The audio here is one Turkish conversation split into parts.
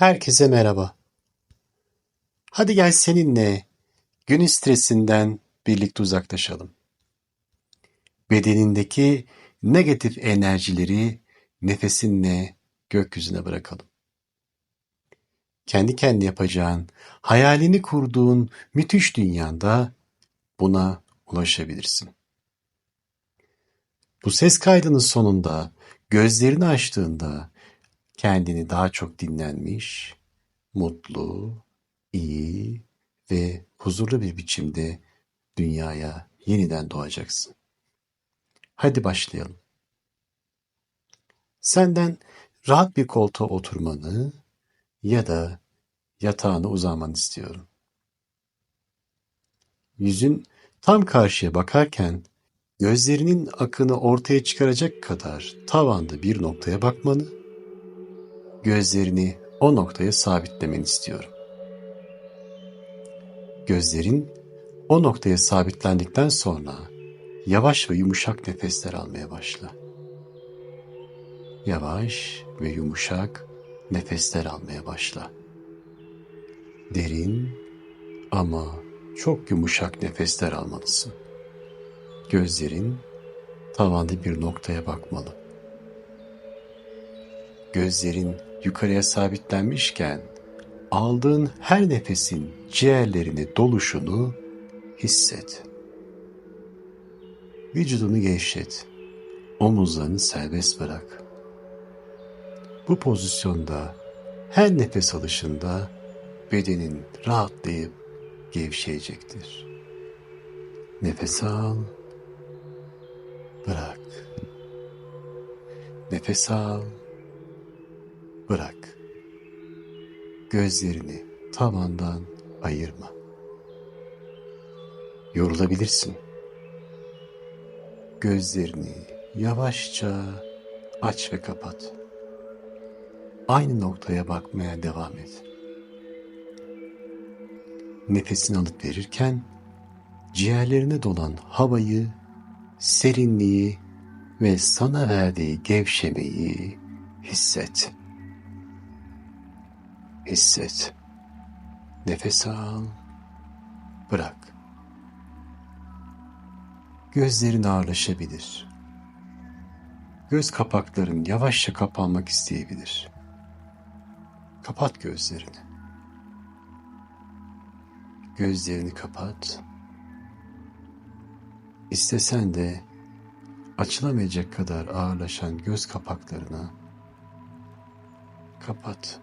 Herkese merhaba. Hadi gel seninle günün stresinden birlikte uzaklaşalım. Bedenindeki negatif enerjileri nefesinle gökyüzüne bırakalım. Kendi kendi yapacağın, hayalini kurduğun müthiş dünyanda buna ulaşabilirsin. Bu ses kaydının sonunda gözlerini açtığında kendini daha çok dinlenmiş, mutlu, iyi ve huzurlu bir biçimde dünyaya yeniden doğacaksın. Hadi başlayalım. Senden rahat bir koltuğa oturmanı ya da yatağına uzanmanı istiyorum. Yüzün tam karşıya bakarken gözlerinin akını ortaya çıkaracak kadar tavanda bir noktaya bakmanı, gözlerini o noktaya sabitlemeni istiyorum. Gözlerin o noktaya sabitlendikten sonra yavaş ve yumuşak nefesler almaya başla. Yavaş ve yumuşak nefesler almaya başla. Derin ama çok yumuşak nefesler almalısın. Gözlerin tavanda bir noktaya bakmalı. Gözlerin yukarıya sabitlenmişken aldığın her nefesin ciğerlerini doluşunu hisset. Vücudunu gevşet. Omuzlarını serbest bırak. Bu pozisyonda her nefes alışında bedenin rahatlayıp gevşeyecektir. Nefes al, bırak. Nefes al, bırak. Gözlerini tavandan ayırma. Yorulabilirsin. Gözlerini yavaşça aç ve kapat. Aynı noktaya bakmaya devam et. Nefesini alıp verirken ciğerlerine dolan havayı, serinliği ve sana verdiği gevşemeyi hisset. Hisset. Nefes al. Bırak. Gözlerin ağırlaşabilir. Göz kapakların yavaşça kapanmak isteyebilir. Kapat gözlerini. Gözlerini kapat. İstesen de açılamayacak kadar ağırlaşan göz kapaklarına kapat.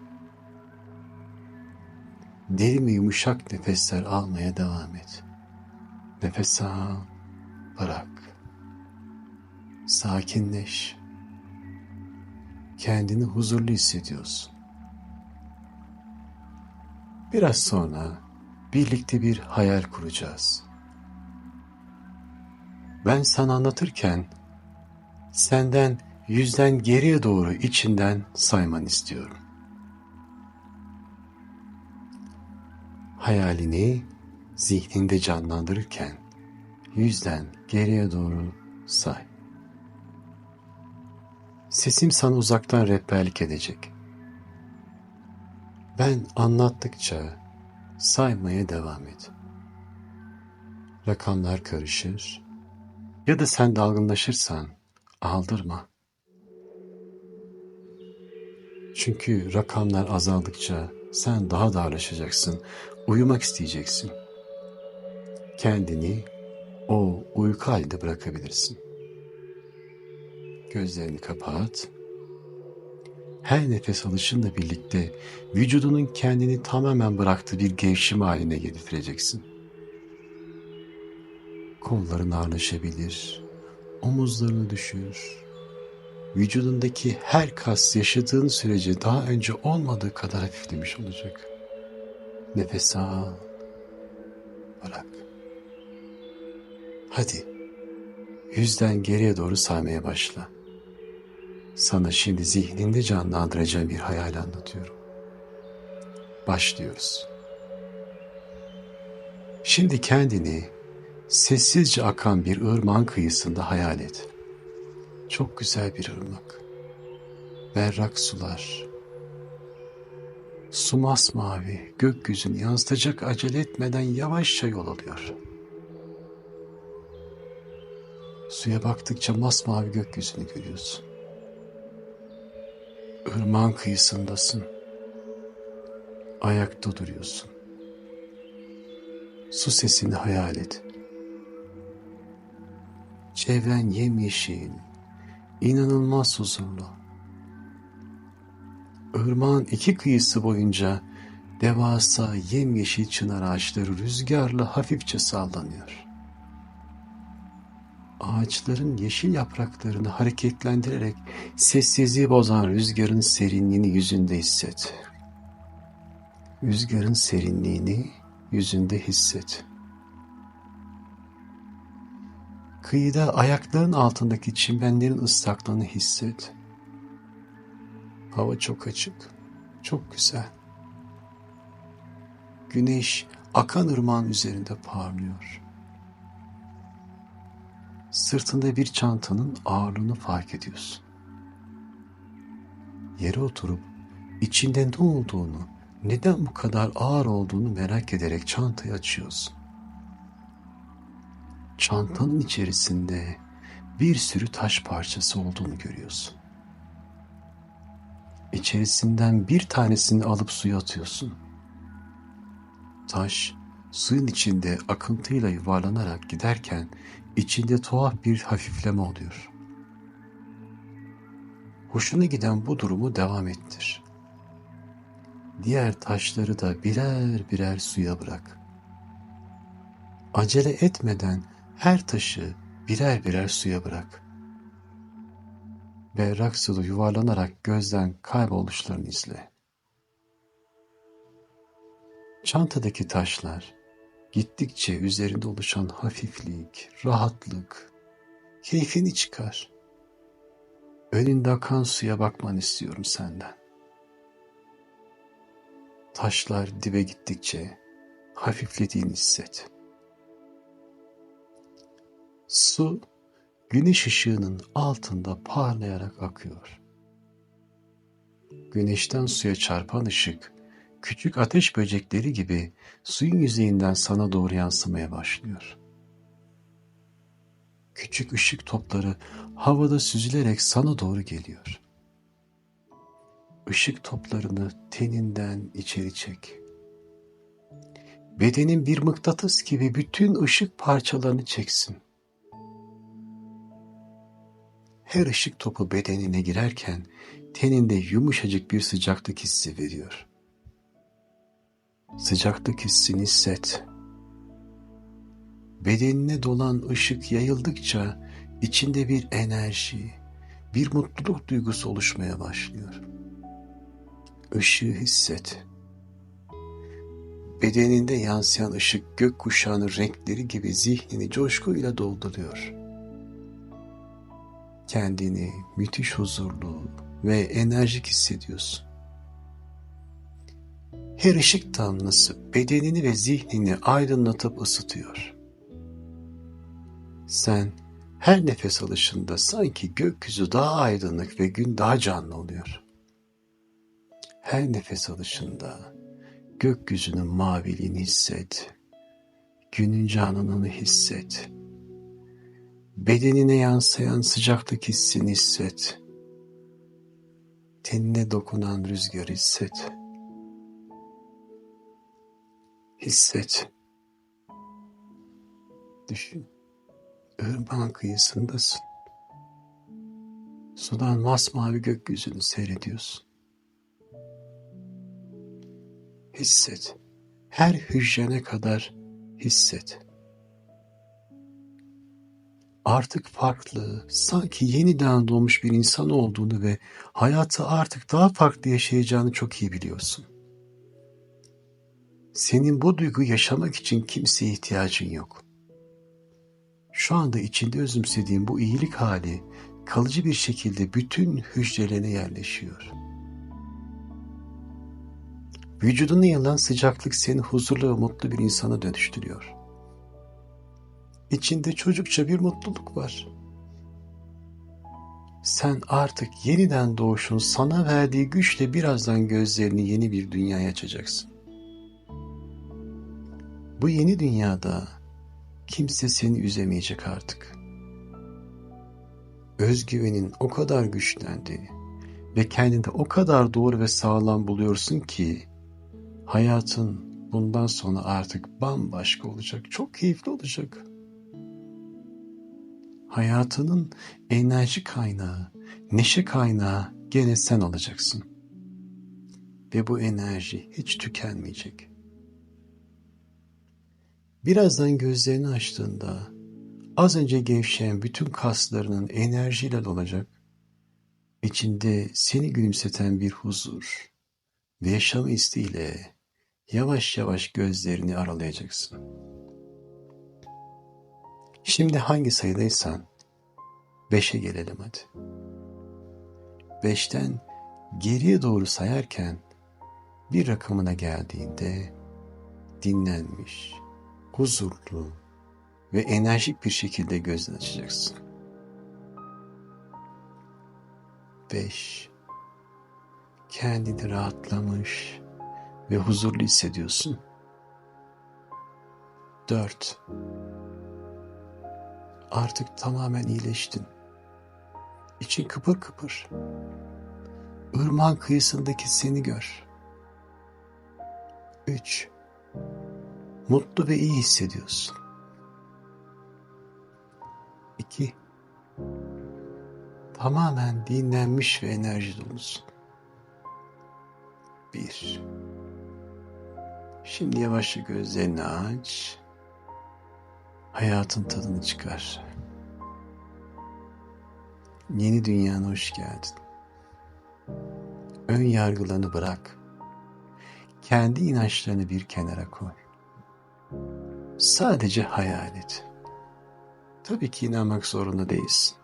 Derin ve yumuşak nefesler almaya devam et. Nefes al, bırak. Sakinleş. Kendini huzurlu hissediyorsun. Biraz sonra birlikte bir hayal kuracağız. Ben sana anlatırken senden yüzden geriye doğru içinden sayman istiyorum. Hayalini zihninde canlandırırken yüzden geriye doğru say. Sesim sana uzaktan rehberlik edecek. Ben anlattıkça saymaya devam et. Rakamlar karışır ya da sen dalgınlaşırsan aldırma. Çünkü rakamlar azaldıkça sen daha darlaşacaksın, uyumak isteyeceksin. Kendini o uyku halinde bırakabilirsin. Gözlerini kapat. Her nefes alışınla birlikte vücudunun kendini tamamen bıraktığı bir gevşeme haline getireceksin. Kolların ağırlaşabilir, omuzlarını düşür. Vücudundaki her kas yaşadığın sürece daha önce olmadığı kadar hafiflemiş olacak. Nefes al, bırak. Hadi, yüzden geriye doğru saymaya başla. Sana şimdi zihninde canlandıracağım bir hayal anlatıyorum. Başlıyoruz. Şimdi kendini sessizce akan bir ırmağın kıyısında hayal et. Çok güzel bir ırmak. Berrak sular. Su masmavi, gökyüzünü yansıtacak acele etmeden yavaşça yol alıyor. Suya baktıkça masmavi gökyüzünü görüyorsun. Irmağın kıyısındasın. Ayakta duruyorsun. Su sesini hayal et. Çevren yemyeşil, inanılmaz huzurlu. Irmağın iki kıyısı boyunca devasa yemyeşil çınar ağaçları rüzgarla hafifçe sallanıyor. Ağaçların yeşil yapraklarını hareketlendirerek sessizliği bozan rüzgarın serinliğini yüzünde hisset. Rüzgarın serinliğini yüzünde hisset. Kıyıda ayakların altındaki çimenlerin ıslaklığını hisset. Hava çok açık, çok güzel. Güneş akan ırmağın üzerinde parlıyor. Sırtında bir çantanın ağırlığını fark ediyorsun. Yere oturup içinde ne olduğunu, neden bu kadar ağır olduğunu merak ederek çantayı açıyorsun. Çantanın içerisinde bir sürü taş parçası olduğunu görüyorsun. İçerisinden bir tanesini alıp suya atıyorsun. Taş suyun içinde akıntıyla yuvarlanarak giderken içinde tuhaf bir hafifleme oluyor. Hoşuna giden bu durumu devam ettir. Diğer taşları da birer birer suya bırak. Acele etmeden her taşı birer birer suya bırak. Berrak suda yuvarlanarak gözden kayboluşlarını izle. Çantadaki taşlar gittikçe üzerinde oluşan hafiflik, rahatlık, keyfini çıkar. Önünde akan suya bakman istiyorum senden. Taşlar dibe gittikçe hafiflediğini hisset. Su güneş ışığının altında parlayarak akıyor. Güneşten suya çarpan ışık küçük ateş böcekleri gibi suyun yüzeyinden sana doğru yansımaya başlıyor. Küçük ışık topları havada süzülerek sana doğru geliyor. Işık toplarını teninden içeri çek. Bedenin bir mıknatıs gibi bütün ışık parçalarını çeksin. Her ışık topu bedenine girerken teninde yumuşacık bir sıcaklık hissi veriyor. Sıcaklık hissini hisset. Bedenine dolan ışık yayıldıkça içinde bir enerji, bir mutluluk duygusu oluşmaya başlıyor. Işığı hisset. Bedeninde yansıyan ışık gökkuşağının renkleri gibi zihnini coşkuyla dolduruyor. Kendini müthiş huzurlu ve enerjik hissediyorsun. Her ışık tanrısı bedenini ve zihnini aydınlatıp ısıtıyor. Sen her nefes alışında sanki gökyüzü daha aydınlık ve gün daha canlı oluyor. Her nefes alışında gökyüzünün maviliğini hisset. Günün canlılığını hisset. Bedenine yansıyan sıcaklık hissini hisset. Tenine dokunan rüzgarı hisset. Hisset. Düşün. Irmağın kıyısındasın. Sudan masmavi gökyüzünü seyrediyorsun. Hisset. Her hücrene kadar hisset. Artık farklı, sanki yeniden doğmuş bir insan olduğunu ve hayatı artık daha farklı yaşayacağını çok iyi biliyorsun. Senin bu duygu yaşamak için kimseye ihtiyacın yok. Şu anda içinde özümsediğin bu iyilik hali kalıcı bir şekilde bütün hücrelerine yerleşiyor. Vücuduna yayılan sıcaklık seni huzurlu ve mutlu bir insana dönüştürüyor. İçinde çocukça bir mutluluk var. sen artık yeniden doğuşun sana verdiği güçle birazdan gözlerini yeni bir dünyaya açacaksın. Bu yeni dünyada kimse seni üzemeyecek artık. Özgüvenin o kadar güçlendi ve kendinde o kadar doğru ve sağlam buluyorsun ki hayatın bundan sonra artık bambaşka olacak, çok keyifli olacak. Hayatının enerji kaynağı, neşe kaynağı gene sen olacaksın. Ve bu enerji hiç tükenmeyecek. Birazdan gözlerini açtığında az önce gevşeyen bütün kaslarının enerjiyle dolacak. İçinde seni gülümseten bir huzur ve yaşam isteğiyle yavaş yavaş gözlerini aralayacaksın. Şimdi hangi sayıdaysan beşe gelelim hadi. Beşten geriye doğru sayarken bir rakamına geldiğinde dinlenmiş, huzurlu ve enerjik bir şekilde gözden açacaksın. Beş. Kendini rahatlamış ve huzurlu hissediyorsun. Dört. Artık tamamen iyileştin. İçin kıpır kıpır. Irmağın kıyısındaki seni gör. Üç. Mutlu ve iyi hissediyorsun. İki. Tamamen dinlenmiş ve enerji dolusun. Bir. Şimdi yavaşça gözlerini aç. Hayatın tadını çıkar. Yeni dünyana hoş geldin. Ön yargılarını bırak. Kendi inançlarını bir kenara koy. Sadece hayal et. Tabii ki inanmak zorunda değilsin.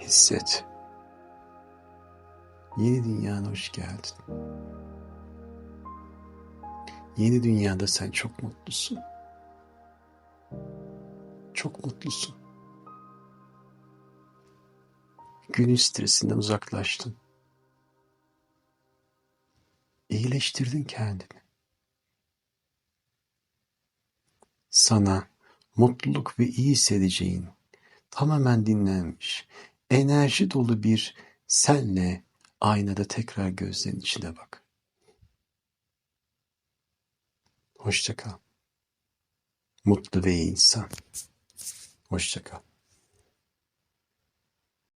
Hisset. Yeni dünyana hoş geldin. Yeni dünyada sen çok mutlusun. Çok mutlusun. Günün stresinden uzaklaştın. İyileştirdin kendini. Sana mutluluk ve iyi hissedeceğin, tamamen dinlenmiş, enerji dolu bir senle aynada tekrar gözlerin içine bak. Hoşça kal. Mutlu ve iyi insan. Hoşça kal.